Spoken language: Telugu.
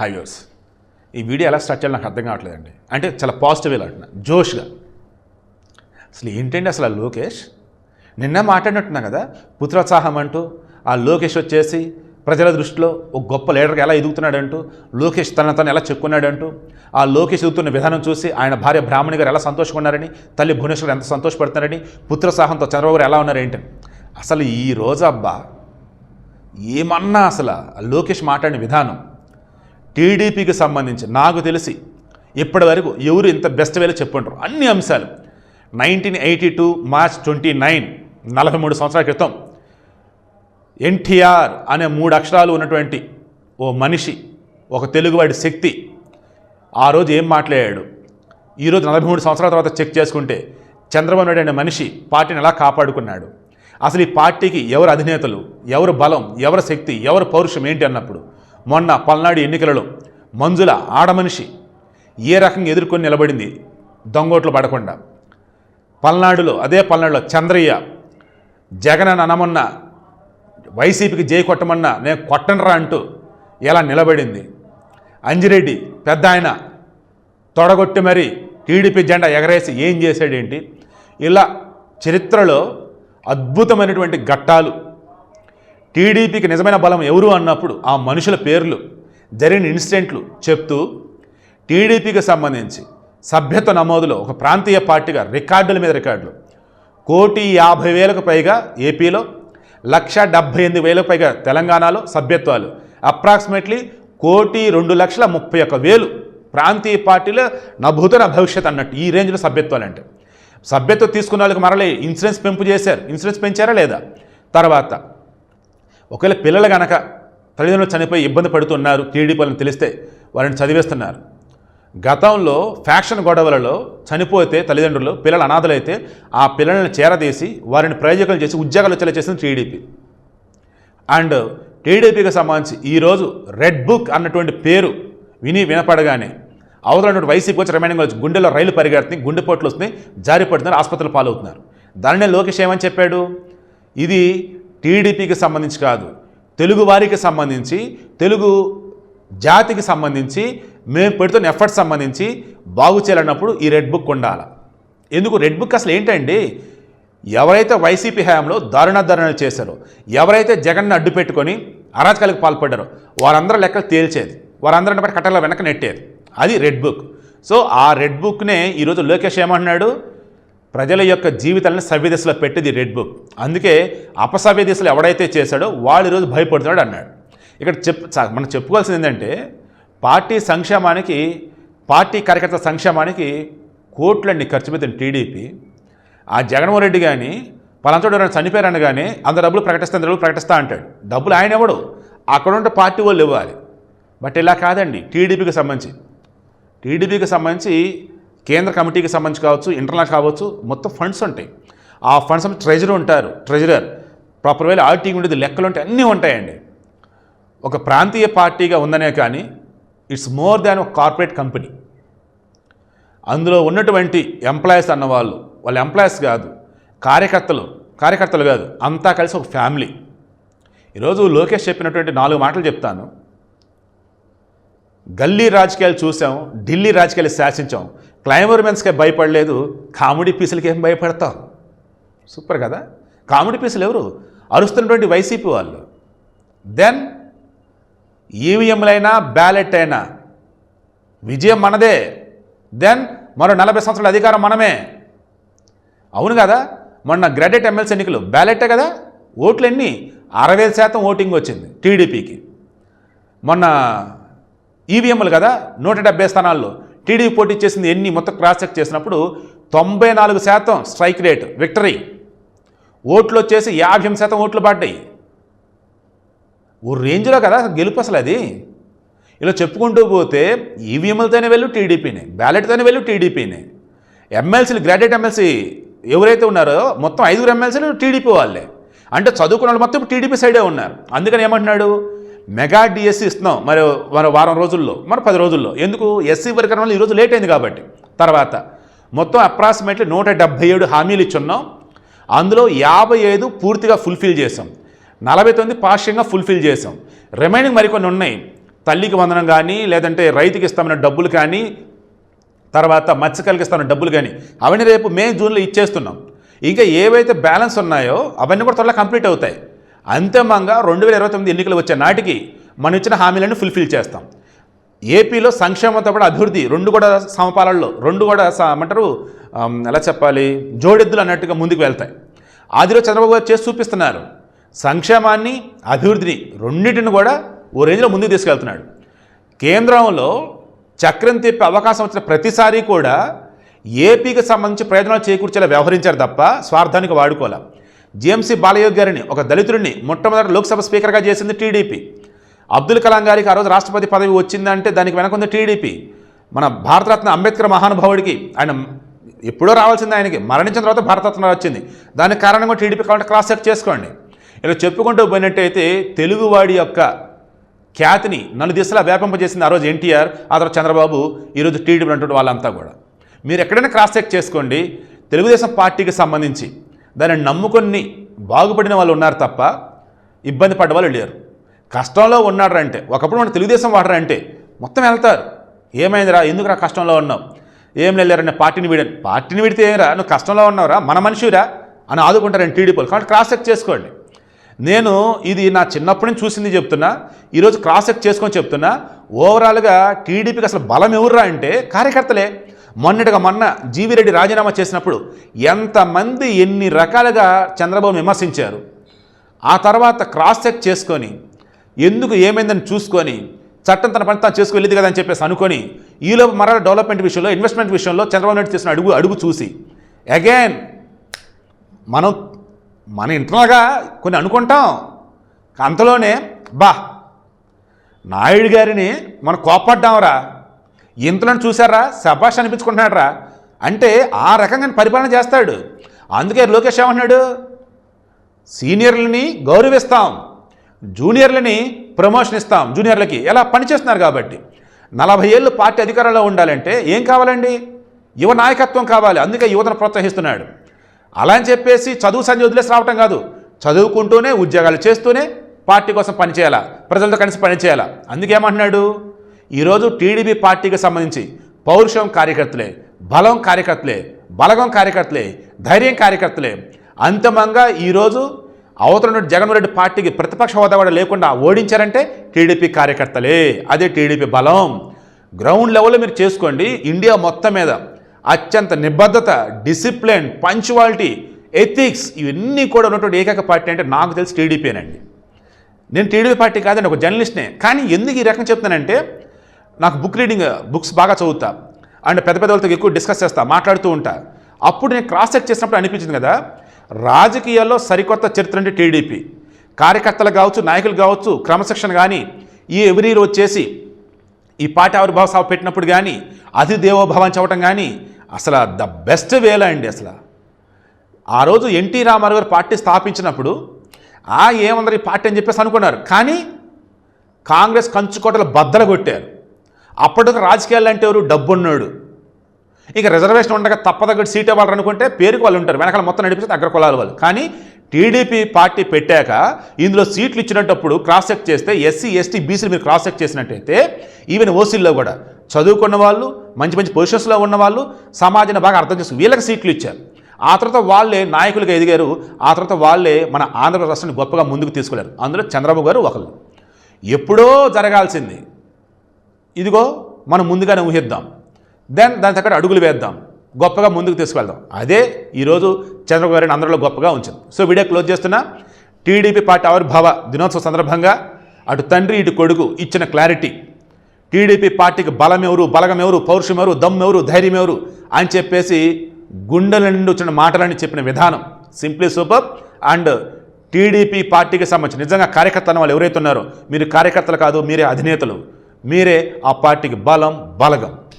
హైవేస్ ఈ వీడియో ఎలా స్టార్ట్ చేయాలి నాకు అర్థం కావట్లేదండి. అంటే చాలా పాజిటివ్ అంటున్నా. జోష్గా. అసలు ఏంటండి అసలు ఆ లోకేష్? నిన్న మాట్లాడినట్టున్నా కదా పుత్రోత్సాహం అంటూ ఆ లోకేష్ వచ్చేసి ప్రజల దృష్టిలో ఒక గొప్ప లీడర్గా ఎలా ఎదుగుతున్నాడంటూ లోకేష్ తన తను ఎలా చెక్కున్నాడంటూ ఆ లోకేష్ ఎదుగుతున్న విధానం చూసి ఆయన భార్య బ్రాహ్మణి గారు ఎలా సంతోషకున్నారని తల్లి భువనేశ్వర్ ఎంత సంతోషపడుతున్నారని పుత్రోత్సాహంతో చంద్రబాబు గారు ఎలా ఉన్నారేంటి? అసలు ఈ రోజు అబ్బా ఏమన్నా అసలు ఆ లోకేష్ మాట్లాడిన విధానం టీడీపీకి సంబంధించి నాకు తెలిసి ఇప్పటి వరకు ఎవరు ఇంత బెస్ట్ వేలో చెప్పుంటారు అన్ని అంశాలు. Nineteen eighty two March twenty nine నలభై మూడు సంవత్సరాల క్రితం ఎన్టీఆర్ అనే మూడు అక్షరాలు ఉన్నటువంటి ఓ మనిషి ఒక తెలుగువాడి శక్తి ఆ రోజు ఏం మాట్లాడాడు? ఈరోజు నలభై మూడు సంవత్సరాల తర్వాత చెక్ చేసుకుంటే చంద్రబాబు నాయుడు అనే మనిషి పార్టీని ఎలా కాపాడుకున్నాడు? అసలు ఈ పార్టీకి ఎవరు అధినేతలు ఎవరు బలం ఎవరు శక్తి ఎవరు పౌరుషం ఏంటి అన్నప్పుడు మొన్న పల్నాడు ఎన్నికలలో మంజుల ఆడమనిషి ఏ రకంగా ఎదుర్కొని నిలబడింది దొంగోట్లు పడకుండా. పల్నాడులో అదే పల్నాడులో చంద్రయ్య జగన్ అని అనమన్న వైసీపీకి జై కొట్టమన్నా నేను కొట్టనరా అంటూ ఎలా నిలబడింది. అంజిరెడ్డి పెద్ద ఆయన తొడగొట్టి మరి టీడీపీ జెండా ఎగరేసి ఏం చేశాడేంటి? ఇలా చరిత్రలో అద్భుతమైనటువంటి ఘట్టాలు టీడీపీకి నిజమైన బలం ఎవరు అన్నప్పుడు ఆ మనుషుల పేర్లు జరిగిన ఇన్సిడెంట్లు చెప్తూ టీడీపీకి సంబంధించి సభ్యత్వ నమోదులో ఒక ప్రాంతీయ పార్టీగా రికార్డుల మీద రికార్డులు. కోటి యాభై వేలకు పైగా ఏపీలో లక్ష డెబ్భై ఎనిమిది వేలకు పైగా తెలంగాణలో సభ్యత్వాలు. అప్రాక్సిమేట్లీ కోటి రెండు లక్షల ముప్పై ఒక్క వేలు ప్రాంతీయ పార్టీలో నభూతన భవిష్యత్ అన్నట్టు ఈ రేంజ్లో సభ్యత్వాలు అంటే సభ్యత్వం తీసుకున్న వాళ్ళకి మరలే ఇన్సూరెన్స్ పెంపు చేశారు. ఇన్సూరెన్స్ పెంచారా లేదా? తర్వాత ఒకవేళ పిల్లలు గనక తల్లిదండ్రులు చనిపోయి ఇబ్బంది పడుతున్నారు టీడీపీ వాళ్ళని తెలిస్తే వారిని చదివేస్తున్నారు. గతంలో ఫ్యాక్షన్ గొడవలలో చనిపోతే తల్లిదండ్రులు పిల్లలు అనాథలైతే ఆ పిల్లలను చేరదీసి వారిని ప్రయోజకులు చేసి ఉద్యోగాలు వచ్చేలా చేసింది టీడీపీ. అండ్ టీడీపీకి సంబంధించి ఈరోజు రెడ్ బుక్ అన్నటువంటి పేరు విని వినపడగానే అవతలటువంటి వైసీపీ వచ్చి రిమైనింగ్ వచ్చి గుండెలో రైలు పరిగెడుతుంది గుండెపోట్లు వస్తున్నాయి జారి పడుతున్నారు ఆసుపత్రులు పాలవుతున్నారు. దానినే లోకేష్ ఏమని చెప్పాడు? ఇది టీడీపీకి సంబంధించి కాదు తెలుగు వారికి సంబంధించి తెలుగు జాతికి సంబంధించి మేము పెడుతున్న ఎఫర్ట్స్ సంబంధించి బాగు చేయాలన్నప్పుడు ఈ రెడ్ బుక్ ఉండాలి. ఎందుకు? రెడ్ బుక్ అసలు ఏంటండి? ఎవరైతే వైసీపీ హయాంలో దారుణ దారుణాలు చేశారో ఎవరైతే జగన్ను అడ్డు పెట్టుకొని అరాచకాలకు పాల్పడ్డారో వారందరూ లెక్కలు తేల్చేది. వారందరిని బట్టి కట్టల వెనక నెట్టేది. అది రెడ్ బుక్. సో ఆ రెడ్ బుక్నే ఈరోజు లోకేష్ ఏమంటున్నాడు? ప్రజల యొక్క జీవితాలను సవ్య దిశలో పెట్టింది రెడ్ బుక్. అందుకే అపసవ్య దిశలో ఎవడైతే చేశాడో వాడు ఈరోజు భయపడుతున్నాడు అన్నాడు. ఇక్కడ చెప్ మనం చెప్పుకోవాల్సింది ఏంటంటే పార్టీ సంక్షేమానికి పార్టీ కార్యకర్తల సంక్షేమానికి కోట్లన్నీ ఖర్చు పెట్టిన టీడీపీ ఆ జగన్మోహన్ రెడ్డి కానీ పలాంతోడు ఎవరైనా చనిపోయారని కానీ అంత డబ్బులు ప్రకటిస్తా అంత డబ్బులు ప్రకటిస్తా అంటాడు. డబ్బులు ఆయన ఎవడు అక్కడ ఉంటే పార్టీ వాళ్ళు ఇవ్వాలి. బట్ ఇలా కాదండి. టీడీపీకి సంబంధించి. టీడీపీకి సంబంధించి కేంద్ర కమిటీకి సంబంధించి కావచ్చు ఇంటర్నల్ కావచ్చు మొత్తం ఫండ్స్ ఉంటాయి. ఆ ఫండ్స్ ట్రెజరీ ఉంటారు ట్రెజరర్ ప్రాపర్ వేలు ఆర్టీ ఉండేది లెక్కలు ఉంటాయి అన్నీ ఉంటాయండి. ఒక ప్రాంతీయ పార్టీగా ఉందనే కానీ ఇట్స్ మోర్ దాన్ ఒక కార్పొరేట్ కంపెనీ అందులో ఉన్నటువంటి ఎంప్లాయీస్ అన్నవాళ్ళు వాళ్ళ ఎంప్లాయీస్ కాదు కార్యకర్తలు కార్యకర్తలు కాదు అంతా కలిసి ఒక ఫ్యామిలీ ఈరోజు లోకేష్ చెప్పినటువంటి నాలుగు మాటలు చెప్తాను. గల్లీ రాజకీయాలు చూసాం ఢిల్లీ రాజకీయాలు శాసించాం. క్లైమర్మెన్స్కే భయపడలేదు కామెడీ పీసులకి ఏం భయపడతాం సూపర్ కదా? కామెడీ పీసులు ఎవరు? అరుస్తున్నటువంటి వైసీపీ వాళ్ళు. దెన్ ఈవీఎంలైనా బ్యాలెట్ అయినా విజయం మనదే. దెన్ మరో నలభై సంవత్సరాల అధికారం మనమే. అవును కదా? మొన్న గ్రాడ్యుయేట్ ఎమ్మెల్సీ ఎన్నికలు బ్యాలెటే కదా? ఓట్లు ఎన్ని అరవై శాతం ఓటింగ్ వచ్చింది టీడీపీకి. మొన్న ఈవీఎంలు కదా? నూట డెబ్బై స్థానాల్లో. టీడీపీ పోటీ చేసింది ఎన్ని మొత్తం క్రాస్ చెక్ చేసినప్పుడు తొంభై నాలుగు శాతం స్ట్రైక్ రేట్ విక్టరీ ఓట్లు వచ్చేసి యాభై ఎనిమిది శాతం ఓట్లు పడ్డాయి. ఓ రేంజ్లో కదా గెలుపు అసలు అది. ఇలా చెప్పుకుంటూ పోతే ఈవీఎంలతోనే వెళ్ళు టీడీపీని బ్యాలెట్తోనే వెళ్ళు టీడీపీనే. ఎమ్మెల్సీలు గ్రాడ్యుయేట్ ఎమ్మెల్సీ ఎవరైతే ఉన్నారో మొత్తం ఐదుగురు ఎమ్మెల్సీలు టీడీపీ వాళ్ళే. అంటే చదువుకున్న వాళ్ళు మొత్తం టీడీపీ సైడే ఉన్నారు. అందుకని ఏమంటున్నాడు? మెగా డిఎస్సి ఇస్తున్నాం. మరి మరో వారం రోజుల్లో మరి పది రోజుల్లో. ఎందుకు? ఎస్సీ వర్గం వల్ల ఈరోజు లేట్ అయింది కాబట్టి. తర్వాత మొత్తం అప్రాక్సిమేట్లీ నూట డెబ్బై ఏడు హామీలు ఇచ్చున్నాం. అందులో యాభై ఐదు పూర్తిగా ఫుల్ఫిల్ చేసాం నలభై తొమ్మిది పార్శ్యంగా ఫుల్ఫిల్ చేసాం రిమైనింగ్ మరికొన్ని ఉన్నాయి. తల్లికి వందనం కానీ లేదంటే రైతుకి ఇస్తామన్న డబ్బులు కానీ తర్వాత మత్స్యకాయలకి ఇస్తామన్న డబ్బులు కానీ అవన్నీ రేపు మే జూన్లో ఇచ్చేస్తున్నాం. ఇంకా ఏవైతే బ్యాలెన్స్ ఉన్నాయో అవన్నీ కూడా త్వరలో కంప్లీట్ అవుతాయి. అంతిమంగా రెండు వేల ఇరవై తొమ్మిది ఎన్నికలు వచ్చే నాటికి మనం ఇచ్చిన హామీలను ఫుల్ఫిల్ చేస్తాం. ఏపీలో సంక్షేమంతో పాటు అభివృద్ధి రెండు కూడా సమపాలనలో రెండు కూడా స- ఏమంటారు ఎలా చెప్పాలి జోడెద్దులు అన్నట్టుగా ముందుకు వెళ్తాయి. ఆదిలో చంద్రబాబు గారు చేసి చూపిస్తున్నారు. సంక్షేమాన్ని అభివృద్ధిని రెండింటిని కూడా ఓ రేంజ్లో ముందుకు తీసుకెళ్తున్నాడు. కేంద్రంలో చక్రం తిప్పే అవకాశం వచ్చిన ప్రతిసారి కూడా ఏపీకి సంబంధించి ప్రయోజనాలు చేకూర్చేలా వ్యవహరించారు తప్ప స్వార్థానికి వాడుకోలే. జేఎంసీ బాలయోగి గారిని ఒక దళితుడిని మొట్టమొదటి లోక్సభ స్పీకర్గా చేసింది టీడీపీ. అబ్దుల్ కలాం గారికి ఆ రోజు రాష్ట్రపతి పదవి వచ్చిందంటే దానికి వెనకుంది టీడీపీ. మన భారతరత్న అంబేద్కర్ మహానుభావుడికి ఆయన ఎప్పుడో రావాల్సింది ఆయనకి మరణించిన తర్వాత భారతరత్న వచ్చింది. దానికి కారణంగా టీడీపీ కావాలంటే క్రాస్ చెక్ చేసుకోండి. ఇలా చెప్పుకుంటూ పోయినట్టయితే తెలుగువాడి యొక్క ఖ్యాతిని నన్ను దిశలా వ్యాపింపజేసింది ఆ రోజు ఎన్టీఆర్ ఆ తర్వాత చంద్రబాబు ఈరోజు టీడీపీ అంటున్న వాళ్ళంతా కూడా. మీరు ఎక్కడైనా క్రాస్ చెక్ చేసుకోండి. తెలుగుదేశం పార్టీకి సంబంధించి దాన్ని నమ్ముకొని బాగుపడిన వాళ్ళు ఉన్నారు తప్ప ఇబ్బంది పడ్డ వాళ్ళు లేరు. కష్టంలో ఉన్నారంటే ఒకప్పుడు మన తెలుగుదేశం వాడరంటే మొత్తం వెళ్తారు. ఏమైందిరా? ఎందుకు రా కష్టంలో ఉన్నావు? ఏం వెళ్ళారని పార్టీని వీడని. పార్టీని విడితే ఏరా నువ్వు కష్టంలో ఉన్నావురా? మన మనిషిరా అని ఆదుకుంటారని టీడీపీలు కాబట్టి క్రాస్ చెక్ చేసుకోండి. నేను ఇది నా చిన్నప్పటి నుంచి చూసింది చెప్తున్నా. ఈరోజు క్రాస్ చెక్ చేసుకొని చెప్తున్నా. ఓవరాల్గా టీడీపీకి అసలు బలం ఎవర్రా అంటే కార్యకర్తలే. మొన్నటిగా మొన్న జీవిరెడ్డి రాజీనామా చేసినప్పుడు ఎంతమంది ఎన్ని రకాలుగా చంద్రబాబు విమర్శించారు. ఆ తర్వాత క్రాస్ చెక్ చేసుకొని ఎందుకు ఏమైందని చూసుకొని చట్టం తన పని తాను చేసుకు కదా అని చెప్పేసి అనుకొని ఈలోపు మరల డెవలప్మెంట్ విషయంలో ఇన్వెస్ట్మెంట్ విషయంలో చంద్రబాబు నాయుడు చేసిన అడుగు అడుగు చూసి అగైన్ మనం మన ఇంటర్నల్గా కొన్ని అనుకుంటాం. అంతలోనే బా నాయుడు గారిని మనం కోపడ్డాంరా ఇంతలో చూశారా? సభాష్ అనిపించుకుంటున్నాడు రా అంటే ఆ రకంగా పరిపాలన చేస్తాడు. అందుకే లోకేష్ ఏమన్నాడు సీనియర్లని గౌరవిస్తాం. జూనియర్లని ప్రమోషన్ ఇస్తాం. జూనియర్లకి ఎలా పనిచేస్తున్నారు కాబట్టి. నలభై ఏళ్ళు పార్టీ అధికారంలో ఉండాలంటే ఏం కావాలండి? యువ నాయకత్వం కావాలి. అందుకే యువతను ప్రోత్సహిస్తున్నాడు. అలా అని చెప్పేసి చదువు సంధి వదిలేసి రావటం కాదు. చదువుకుంటూనే ఉద్యోగాలు చేస్తూనే పార్టీ కోసం పనిచేయాలా? ప్రజలతో కలిసి పనిచేయాలా? అందుకేమంటున్నాడు ఈరోజు టీడీపీ పార్టీకి సంబంధించి పౌరుషం కార్యకర్తలే బలం కార్యకర్తలే బలగం కార్యకర్తలే ధైర్యం కార్యకర్తలే అంతిమంగా ఈరోజు అవతల నుండి జగన్మోహన్ రెడ్డి పార్టీకి ప్రతిపక్ష హోదా కూడా లేకుండా ఓడించారంటే టీడీపీ కార్యకర్తలే. అదే టీడీపీ బలం. గ్రౌండ్ లెవెల్లో మీరు చేసుకోండి. ఇండియా మొత్తం మీద అత్యంత నిబద్ధత డిసిప్లిన్ పంచువాలిటీ ఎథిక్స్ ఇవన్నీ కూడా ఉన్నటువంటి ఏకైక పార్టీ అంటే నాకు తెలిసి టీడీపీనండి నేను టీడీపీ పార్టీ కాదండి ఒక జర్నలిస్ట్నే. కానీ ఎందుకు ఈ రకం చెప్తానంటే నాకు బుక్ రీడింగ్ బుక్స్ బాగా చదువుతా. అండ్ పెద్ద పెద్ద వాళ్ళతో ఎక్కువ డిస్కస్ చేస్తా మాట్లాడుతూ ఉంటా. అప్పుడు నేను క్రాస్ చెక్ చేసినప్పుడు అనిపించింది కదా రాజకీయాల్లో సరికొత్త చరిత్ర అంటే టీడీపీ. కార్యకర్తలు కావచ్చు నాయకులు కావచ్చు క్రమశిక్షణ కానీ ఈ ఎవ్రీ రోజు చేసి ఈ పార్టీ ఆవిర్భావ సభ పెట్టినప్పుడు కానీ అతి దేవోభావం చెప్పడం కానీ అసలు ద బెస్ట్ వేలా అండి అసలు. ఆ రోజు ఎన్టీ రామారావు గారు పార్టీ స్థాపించినప్పుడు ఆ ఏమందరు ఈ పార్టీ అని చెప్పేసి అనుకున్నారు. కానీ కాంగ్రెస్ కంచుకోటలు బద్దలు కొట్టారు. అప్పటికి రాజకీయాలు అంటే ఎవరు? డబ్బున్నాడు. ఇక రిజర్వేషన్ ఉండగా తప్పదగ్గర సీట్ ఇవ్వాలని అనుకుంటే పేరుకు వాళ్ళు ఉంటారు. వెనకాల మొత్తం నడిపిస్తే అగ్ర కులాల వాళ్ళు. కానీ టీడీపీ పార్టీ పెట్టాక ఇందులో సీట్లు ఇచ్చినప్పుడు క్రాస్ చెక్ చేస్తే ఎస్సీ ఎస్టీ బీసీలు మీరు క్రాస్ చెక్ చేసినట్టయితే ఈవెన్ ఓసీల్లో కూడా చదువుకున్న వాళ్ళు మంచి మంచి పొజిషన్స్లో ఉన్న వాళ్ళు సమాజాన్ని బాగా అర్థం చేసుకుని వీళ్ళకి సీట్లు ఇచ్చారు. ఆ తర్వాత వాళ్ళే నాయకులుగా ఎదిగారు. ఆ తర్వాత వాళ్ళే మన ఆంధ్రప్రదేశ్ రాష్ట్రాన్ని గొప్పగా ముందుకు తీసుకెళ్ళారు. అందులో చంద్రబాబు గారు ఒకళ్ళు. ఎప్పుడో జరగాల్సింది ఇదిగో మనం ముందుగానే ఊహిద్దాం. దెన్ దాని తగ్గట్టు అడుగులు వేద్దాం. గొప్పగా ముందుకు తీసుకువెళ్దాం. అదే ఈరోజు చంద్రబాబు గారిని అందరిలో గొప్పగా ఉంచింది. సో వీడియో క్లోజ్ చేస్తున్నా. టీడీపీ పార్టీ ఆవిర్భావ దినోత్సవ సందర్భంగా అటు తండ్రి ఇటు కొడుకు ఇచ్చిన క్లారిటీ టీడీపీ పార్టీకి బలం ఎవరు బలగం ఎవరు పౌరుషం ఎవరు దమ్ ఎవరు ధైర్యం ఎవరు అని చెప్పేసి గుండెల నుండి వచ్చిన మాటలని చెప్పిన విధానం. సింప్లీ సూపర్ అండ్ టీడీపీ పార్టీకి సంబంధించి నిజంగా కార్యకర్తలను వాళ్ళు ఎవరైతే ఉన్నారో మీరు కార్యకర్తలు కాదు మీరే అధినేతలు. మీరే ఆ పార్టీకి బలం బలగం.